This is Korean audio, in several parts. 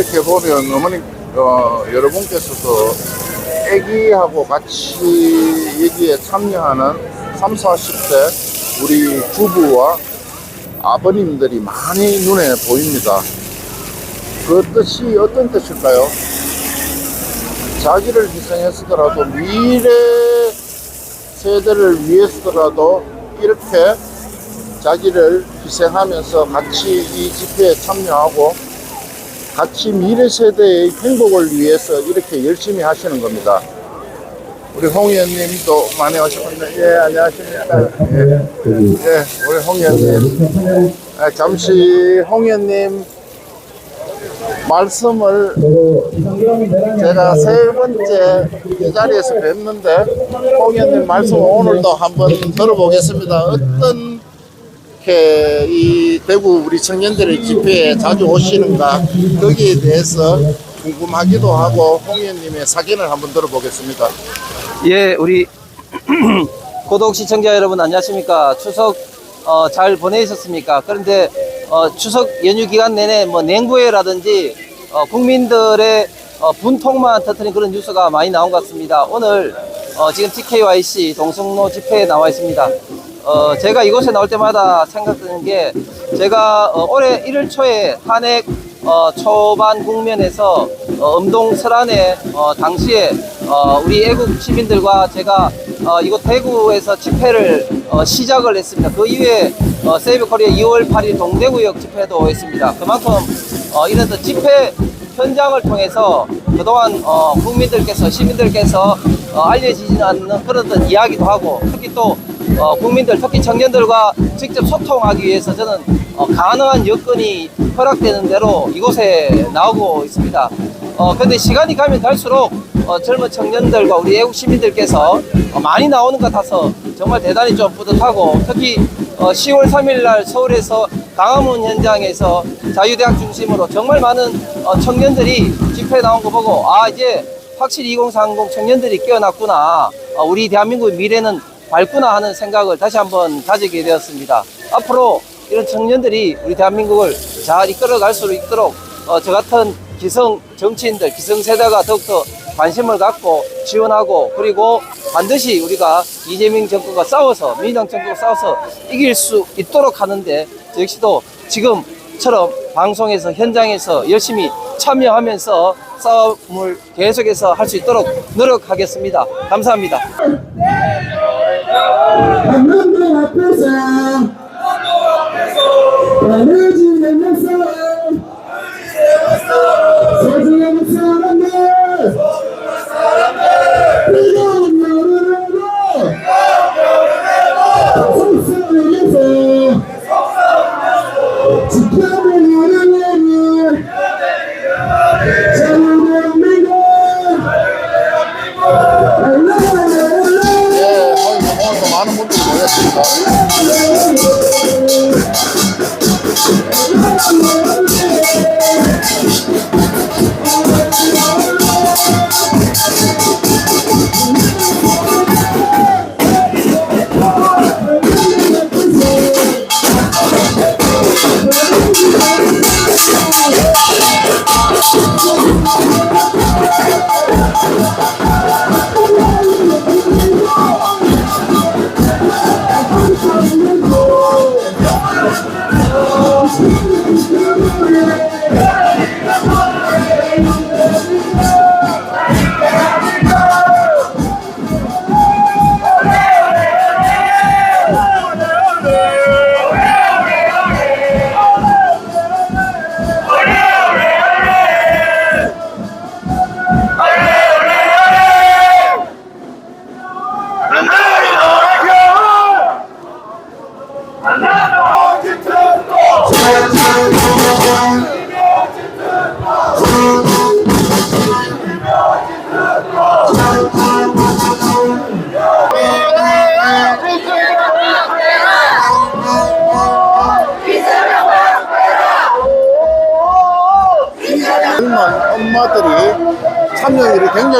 이렇게 보면 어머님 어, 여러분께서도 애기하고 같이 여기에 참여하는 3, 40대 우리 주부와 아버님들이 많이 눈에 보입니다. 그 뜻이 어떤 뜻일까요? 자기를 희생했으더라도 미래 세대를 위해서라도 이렇게 자기를 희생하면서 같이 이 집회에 참여하고 같이 미래 세대의 행복을 위해서 이렇게 열심히 하시는 겁니다. 우리 홍 의원님도 많이 오셨는데, 예, 안녕하십니까. 예, 예 우리 홍 의원님. 아, 잠시 홍 의원님 말씀을 제가 세 번째 이 자리에서 뵙는데 홍 의원님 말씀 오늘도 한번 들어보겠습니다. 어떤 이렇게 이 대구 우리 청년들의 집회에 자주 오시는가 거기에 대해서 궁금하기도 하고 홍 의원님의 사견을 한번 들어보겠습니다. 예, 우리 고독 시청자 여러분 안녕하십니까? 추석 어, 잘 보내셨습니까? 그런데 어, 추석 연휴 기간 내내 뭐 냉부회라든지 어, 국민들의 어, 분통만 터트린 그런 뉴스가 많이 나온 것 같습니다. 오늘 어, 지금 TKYC 동성로 집회에 나와 있습니다. 어, 제가 이곳에 나올 때마다 생각드는 게 제가 어, 올해 1월 초에 한해 어, 초반 국면에서 어, 음동 설안에 어, 당시에 어, 우리 애국 시민들과 제가 어, 이곳 대구에서 집회를 어, 시작을 했습니다. 그 이후에 어, 세이브 코리아 2월 8일 동대구역 집회도 했습니다. 그만큼 어, 이런 또 집회 현장을 통해서 그동안 어, 국민들께서 시민들께서 어, 알려지지 않는 그런 이야기도 하고 특히 또 어, 국민들 특히 청년들과 직접 소통하기 위해서 저는 어, 가능한 여건이 허락되는 대로 이곳에 나오고 있습니다. 어, 근데 시간이 가면 갈수록 어, 젊은 청년들과 우리 애국 시민들께서 어, 많이 나오는 것 같아서 정말 대단히 좀 뿌듯하고 특히 어, 10월 3일 날 서울에서 강화문 현장에서 자유대학 중심으로 정말 많은 어, 청년들이 집회에 나온 거 보고 아 이제 확실히 2030 청년들이 깨어났구나 어, 우리 대한민국의 미래는 밝구나 하는 생각을 다시 한번 가지게 되었습니다. 앞으로 이런 청년들이 우리 대한민국을 잘 이끌어갈 수 있도록 어, 저 같은 기성 정치인들, 기성 세대가 더욱더 관심을 갖고 지원하고 그리고 반드시 우리가 이재명 정권과 싸워서 민주당 정권과 싸워서 이길 수 있도록 하는데 저 역시도 지금처럼 방송에서 현장에서 열심히 참여하면서 싸움을 계속해서 할 수 있도록 노력하겠습니다. 감사합니다. 한명도 앞에서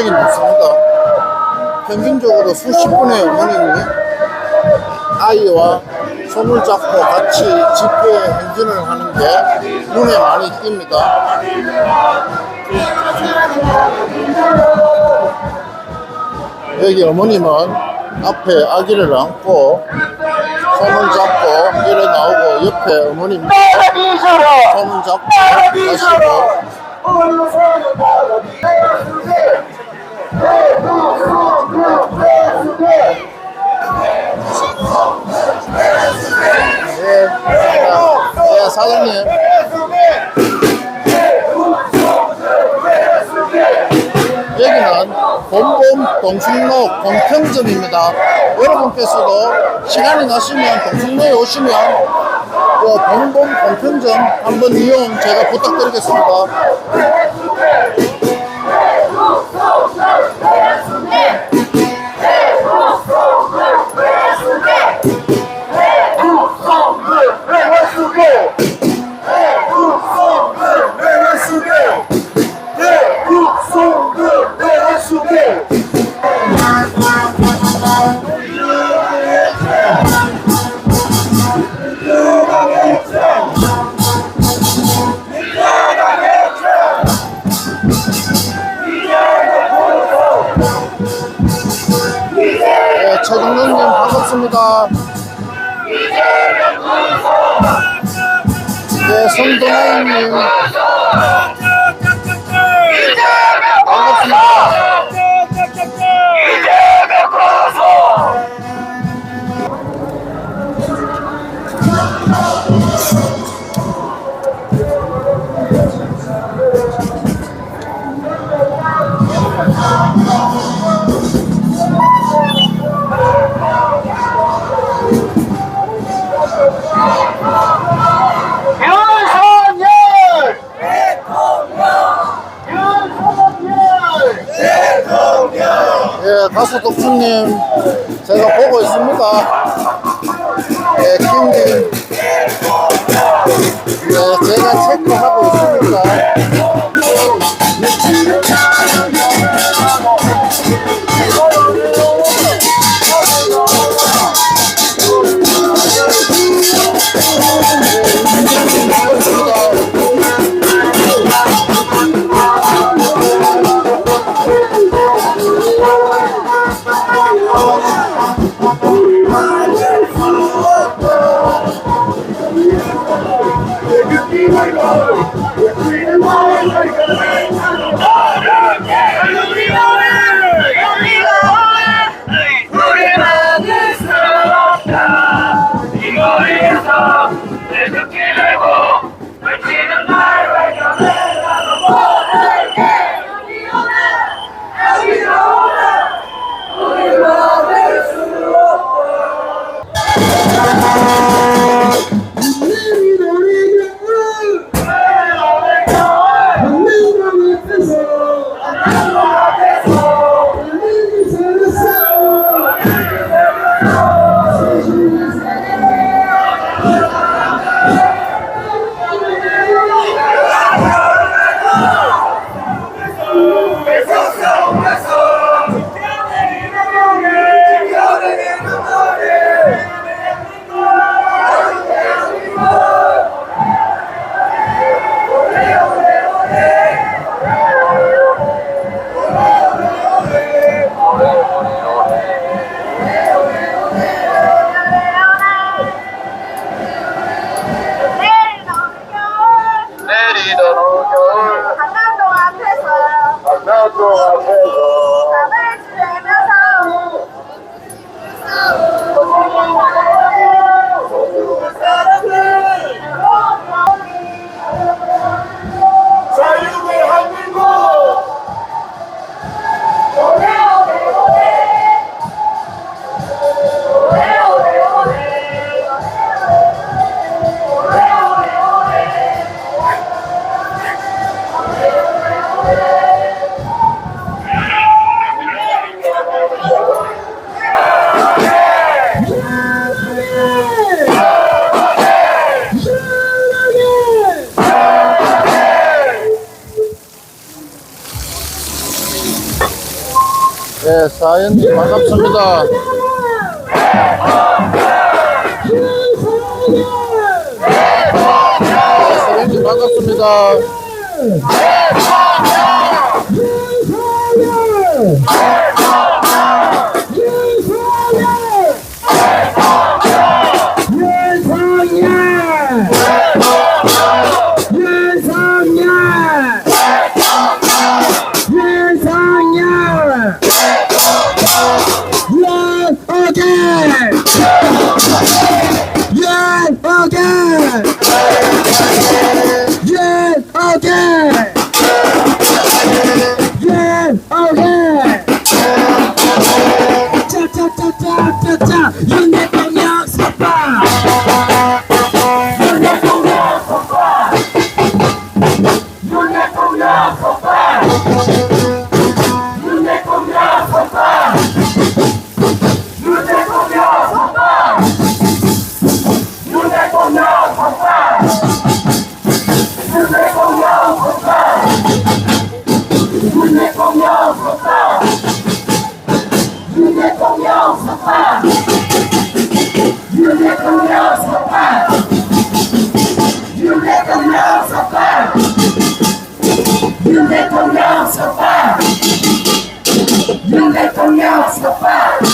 굉장히 높습니다. 평균적으로 수십 분의 어머님이 아이와 손을 잡고 같이 집회 행진을 하는 게 눈에 많이 띕니다. 여기 어머님은 앞에 아기를 안고 손을 잡고 일어 나오고 옆에 어머님 손을 잡고 가시고 예, 예, 사장님. 여기는 봄봄 동숭로 공평점입니다. 여러분께서도 시간이 나시면 동숭로에 오시면 그 봄봄 공평점 한번 이용 제가 부탁드리겠습니다. 최정근님 반갑습니다. 네, 손동아님 예, 가수 덕수님 제가 보고 있습니다. 예, 킹님. 네, 제가 체크하고 있습니다. Música 네, 사연님 반갑습니다. 사장님 반갑습니다. 짜 윤대통령 석방 Mustafa